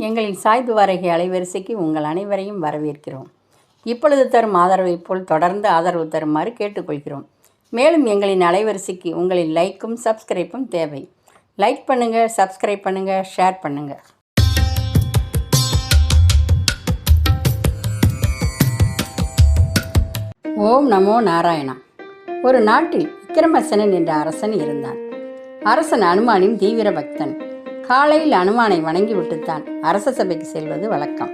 எங்களின் சாய்ந்து வரகை அலைவரிசைக்கு உங்கள் அனைவரையும் வரவேற்கிறோம். இப்பொழுது தரும் ஆதரவைப் போல் தொடர்ந்து ஆதரவு தருமாறு கேட்டுக்கொள்கிறோம். மேலும் எங்களின் அலைவரிசைக்கு உங்களின் லைக்கும் சப்ஸ்கிரைப்பும் தேவை. லைக் பண்ணுங்கள் சப்ஸ்கிரைப் பண்ணுங்கள் ஷேர் பண்ணுங்கள் ஓம் நமோ நாராயணா. ஒரு நாட்டில் விக்கிரமசனன் என்ற அரசன் இருந்தான். அரசன் அனுமானின் தீவிர பக்தன். காலையில் அனுமானை வணங்கிவிட்டுத்தான் அரச சபைக்கு செல்வது வழக்கம்.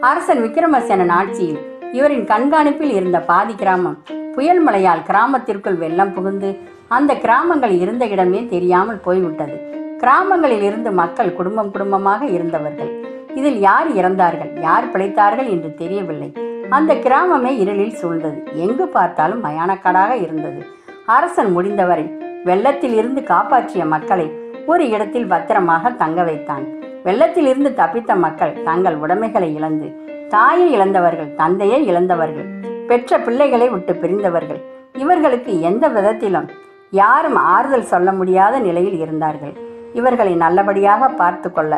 அரசன் விக்கிரமசேனன் ஆட்சியில் இவரின் கண்காணிப்பில் இருந்த பாதி கிராமம் புயல் மழையால் கிராமத்திற்குள் வெள்ளம் புகுந்து அந்த கிராமங்கள் இருந்த இடமே தெரியாமல் போய்விட்டது. கிராமங்களில் இருந்து மக்கள் குடும்பம் குடும்பமாக இருந்தவர்கள். இதில் யார் இறந்தார்கள் யார் பிழைத்தார்கள் என்று தெரியவில்லை. அந்த கிராமமே இருளில் சூழ்ந்தது. எங்கு பார்த்தாலும் மயானக்காடாக இருந்தது. அரசன் முடிந்தவரை வெள்ளத்தில் இருந்து காப்பாற்றிய மக்களை ஒரு இடத்தில் பத்திரமாக தங்க வைத்தான். வெள்ளத்தில் இருந்து தப்பித்த மக்கள் தங்கள் உடைமைகளை இழந்து தாயை இழந்தவர்கள் தந்தையை இழந்தவர்கள் பெற்ற பிள்ளைகளை விட்டு பிரிந்தவர்கள் இவர்களுக்கு எந்த விதத்திலும் யாரும் ஆறுதல் சொல்ல முடியாத நிலையில் இருந்தார்கள். இவர்களை நல்லபடியாக பார்த்து கொள்ள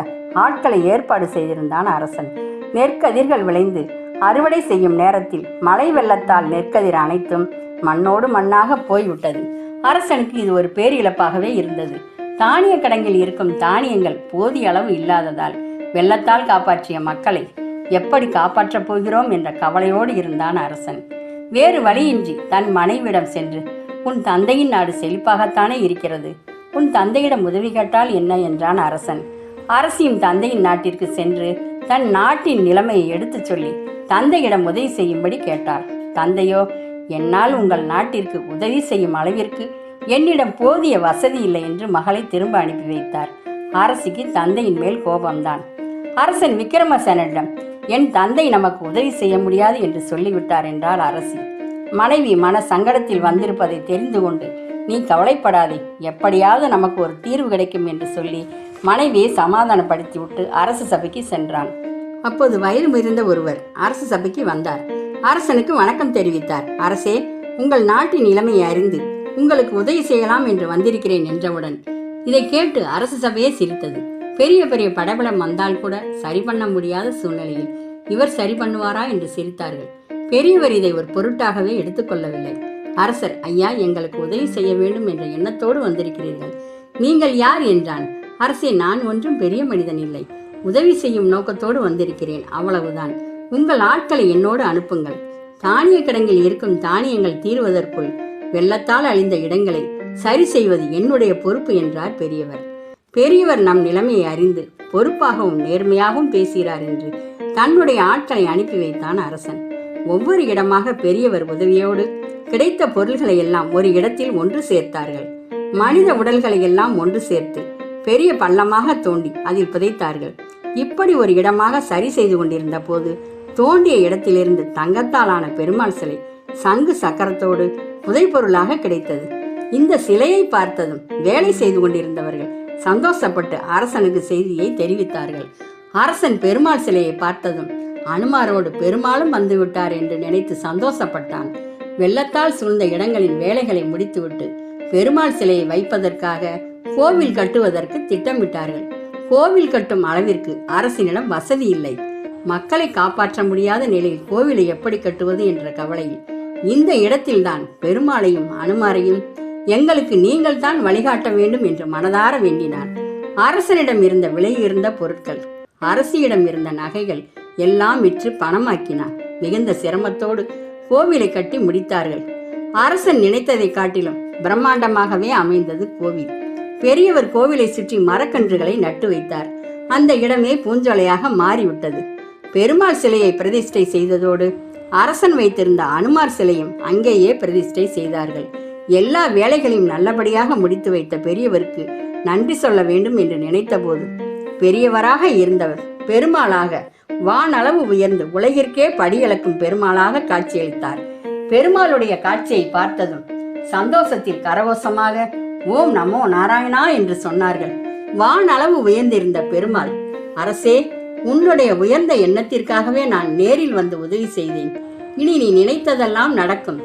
ஆட்களை ஏற்பாடு செய்திருந்தான் அரசன். நெற்கதிர்கள் விளைந்து அறுவடை செய்யும் நேரத்தில் மழை வெள்ளத்தால் நெற்கதிர் அனைத்தும் மண்ணோடு மண்ணாக போய்விட்டது. அரசனுக்கு இது ஒரு பேரிழப்பாகவே இருந்தது. தானிய கடங்கில் இருக்கும் தானியங்கள் போதிய அளவு இல்லாததால் வெள்ளத்தால் காப்பாற்றிய மக்களை எப்படி காப்பாற்றப் போகிறோம் என்ற கவலையோடு இருந்தான் அரசன். வேறு வழியின்றி தன் மனைவிடம் சென்று உன் தந்தையின் நாடு செழிப்பாகத்தானே இருக்கிறது. உன் தந்தையிடம் உதவி கேட்டால் என்ன? என்றான் அரசன். அரசியும் தந்தையின் நாட்டிற்கு சென்று தன் நாட்டின் நிலைமையை எடுத்துச் சொல்லி தந்தையிடம் உதவி செய்யும்படி கேட்டார் தந்தையோ என்னால் உங்கள் நாட்டிற்கு உதவி செய்யும் அளவிற்கு என்னிடம் போதிய வசதி இல்லை என்று மகளை திரும்ப அனுப்பி வைத்தார். அரசிக்கு தந்தையின் மேல் கோபம்தான். அரசன் விக்ரமசேனரிடம் என் தந்தை நமக்கு உதவி செய்ய முடியாது என்று சொல்லிவிட்டார் என்றாள் அரசி. மனைவி மன சங்கடத்தில் வந்திருப்பதை தெரிந்து கொண்டு நீ கவலைப்படாதே எப்படியாவது நமக்கு ஒரு தீர்வு கிடைக்கும் என்று சொல்லி மனைவியை சமாதானப்படுத்தி விட்டு அரசு சபைக்கு சென்றான். அப்போது வயது முதிர்ந்த ஒருவர் அரசு சபைக்கு வந்தார். அரசனுக்கு வணக்கம் தெரிவித்தார். அரசே உங்கள் நாட்டின் நிலைமையை அறிந்து உங்களுக்கு உதவி செய்யலாம் என்று வந்திருக்கிறேன் என்றவுடன் இதை கேட்டு அரசு சபையே சிரித்தது. பெரிய பெரிய படபடம் வந்தால் கூட சரி பண்ண முடியாத சூழ்நிலையில் இவர் சரி பண்ணுவாரா என்று சிரித்தார்கள். பெரியவர் இதை ஒரு பொருட்டாகவே எடுத்துக்கொள்ளவில்லை அரசர் ஐயா எங்களுக்கு உதவி செய்ய வேண்டும் என்ற எண்ணத்தோடு வந்திருக்கிறீர்கள். நீங்கள் யார்? என்றான். அரசே நான் ஒன்றும் பெரிய மனிதன் இல்லை. உதவி செய்யும் நோக்கத்தோடு வந்திருக்கிறேன். அவ்வளவுதான். உங்கள் ஆட்களை என்னோடு அனுப்புங்கள். தானிய கிடங்கில் இருக்கும் தானியங்கள் தீர்வதற்குள் வெள்ளத்தால் அழிந்த இடங்களை சரி செய்வது என்னுடைய பொறுப்பு என்றார் பெரியவர். பெரியவர் நம் நிலைமையை அறிந்து பொறுப்பாகவும் நேர்மையாகவும் பேசுகிறார் என்று தன்னுடைய ஆட்களை அனுப்பி வைத்தான் அரசன். ஒவ்வொரு இடமாக பெரியவர் உதவியோடு கிடைத்த பொருள்களை எல்லாம் ஒரு இடத்தில் ஒன்று சேர்த்தார்கள். மனித உடல்களை எல்லாம் ஒன்று சேர்த்து பெரிய பள்ளமாக தோண்டி அதில் புதைத்தார்கள். இப்படி ஒரு இடமாக சரி செய்து கொண்டிருந்த போது தோண்டிய இடத்திலிருந்து தங்கத்தாலான பெருமாள் சிலை சங்கு சக்கரத்தோடு புதைப்பொருளாக கிடைத்தது. இந்த சிலையை பார்த்ததும் வேலை செய்து கொண்டிருந்தவர்கள் சந்தோஷப்பட்டு அரசனுக்கு செய்தியை தெரிவித்தார்கள். அரசன் பெருமாள் சிலையை பார்த்ததும் அனுமாரோடு பெருமாளும் வந்து விட்டார் என்று நினைத்து சந்தோஷப்பட்டான். வெள்ளத்தால் சூழ்ந்த இடங்களின் வேலைகளை முடித்துவிட்டு பெருமாள் சிலையை வைப்பதற்காக கோவில் கட்டுவதற்கு திட்டமிட்டார்கள். கோவில் கட்டும் அளவிற்கு அரசினிடம் வசதி இல்லை. மக்களை காப்பாற்ற முடியாத நிலையில் கோவிலை எப்படி கட்டுவது என்ற கவலையில் இந்த இடத்தில்தான் பெருமாளையும் அனுமாரையும் எங்களுக்கு நீங்கள் தான் வழிகாட்ட வேண்டும் என்று மனதார வேண்டினார். அரசனிடம் இருந்த விலை இருந்த பொருட்கள் அரசியிடம் இருந்த நகைகள் எல்லாம் விற்று பணமாக்கினார். மிகுந்த சிரமத்தோடு கோவிலை கட்டி முடித்தார்கள். அரசன் நினைத்ததை காட்டிலும் பிரம்மாண்டமாகவே அமைந்தது கோவில். பெரியவர் கோவிலை சுற்றி மரக்கன்றுகளை நட்டு வைத்தார். அந்த இடமே பூஞ்சோலையாக மாறிவிட்டது. பெருமாள் சிலையை பிரதிஷ்டை செய்ததோடு அரசன் வைத்திருந்த அனுமார் சிலையும் அங்கேயே பிரதிஷ்டை செய்தார்கள். எல்லா வேலைகளையும் நல்லபடியாக முடித்து வைத்த பெரியவருக்கு நன்றி சொல்ல வேண்டும் என்று நினைத்தபோது பெரியவராக இருந்தவர் பெருமாளாக வானளவு உயர்ந்து உலகிற்கே படியளக்கும் பெருமாளாக காட்சியளித்தார். பெருமாளுடைய காட்சியை பார்த்ததும் சந்தோஷத்தில் கரகோஷமாக ஓம் நமோ நாராயணா என்று சொன்னார்கள். வானளவு உயர்ந்திருந்த பெருமாள் அரசே உன்னுடைய உயர்ந்த எண்ணத்திற்காகவே நான் நேரில் வந்து உதவி செய்தேன். இனி நீ நினைத்ததெல்லாம் நடக்கும்.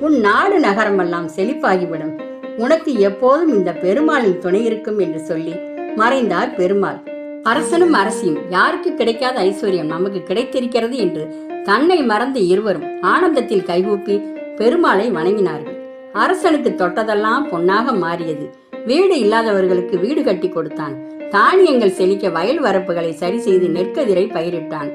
உன் நாடு நகரமெல்லாம் செழிப்பாகிவிடும். உனக்கு எப்போதும் இந்த பெருமாளின் துணை இருக்கும் என்று சொல்லி மறைந்தார் பெருமாள். அரசனும் அரசியும் யாருக்கு கிடைக்காத ஐஸ்வர்யம் நமக்கு கிடைத்திருக்கிறது என்று தன்னை மறந்த இருவரும் ஆனந்தத்தில் கைகூப்பி பெருமாளை வணங்கினார்கள். அரசனுக்கு தொட்டதெல்லாம் பொன்னாக மாறியது. வீடு இல்லாதவர்களுக்கு வீடு கட்டி கொடுத்தான். தானியங்கள் செழிக்க வயல் வரப்புகளை சரி செய்து நெற்கதிரை பயிரிட்டான்.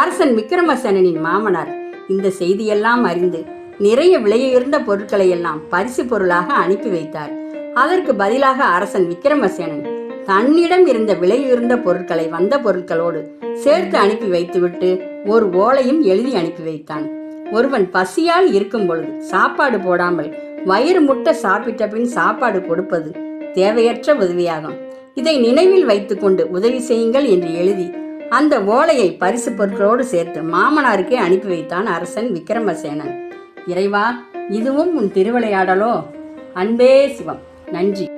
அரசன் விக்ரமசேனனின் மாமனார் இந்த செய்தியெல்லாம் அறிந்து நிறைய விலையுயர்ந்த பொருட்களை எல்லாம் பரிசு பொருளாக அனுப்பி வைத்தார். அதற்கு பதிலாக அரசன் விக்ரமசேனன் தன்னிடம் இருந்த விலையுயர்ந்த பொருட்களை வந்த பொருட்களோடு சேர்த்து அனுப்பி வைத்துவிட்டு ஒரு ஓலையும் எழுதி அனுப்பி வைத்தான். ஒருவன் பசியால் இருக்கும் பொழுது சாப்பாடு போடாமல் வயிறு முட்டை சாப்பிட்ட பின் சாப்பாடு கொடுப்பது தேவையற்ற உதவியாகும். இதை நினைவில் வைத்துக்கொண்டு உதவி செய்யுங்கள் என்று எழுதி அந்த ஓலையை பரிசு பொருட்களோடு சேர்த்து மாமனாருக்கே அனுப்பி வைத்தான் அரசன் விக்ரமசேனன் இறைவா இதுவும் உன் திருவிளையாடலோ? அன்பே சிவம். நன்றி.